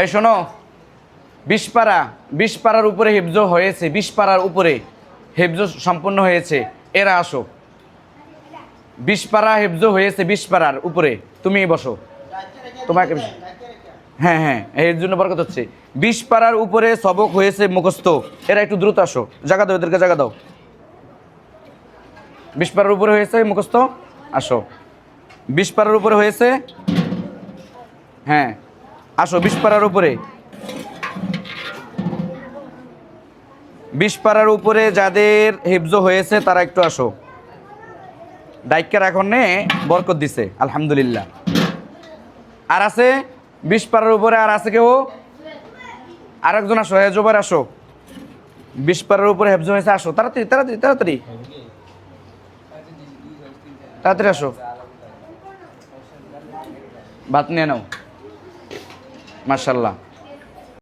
এই শোনো, বিশ পাড়া বিশ পাড়ার উপরে হেফজ হয়েছে, বিশ পাড়ার উপরে হেফজ সম্পন্ন হয়েছে। এরা আসো। বিশ পাড়া হেফজ হয়েছে বিশ পাড়ার উপরে। তুমি বসো। তোমাকে হ্যাঁ হ্যাঁ এর জন্য বরকত হচ্ছে। বিশ পাড়ার উপরে সবক হয়েছে মুখস্থ। এরা একটু দ্রুত আসো। জায়গা দাও, এদেরকে জায়গা দাও। বিশ পাড়ার উপরে হয়েছে মুখস্থ? আসো। বিশ পাড়ার উপরে হয়েছে হ্যাঁ আসো, বিশ পাড়ার উপরে। বিশ পাড়ার উপরে যাদের হিফজ হয়েছে, তারা একটু আসো। ডাইকার এখন বরকত দিছে, আলহামদুলিল্লাহ। আর আছে, বিশ পাড়ার উপরে আর আছে কেউ? আর একজন আসো হেজবার আসো। বিশ পাড়ার উপরে হেফজ হয়েছে, আসো। তাড়াতাড়ি তাড়াতাড়ি তাড়াতাড়ি। তাড়াতাড়ি আসো। ভাত নিয়ে নাও। মার্শাল্লাহ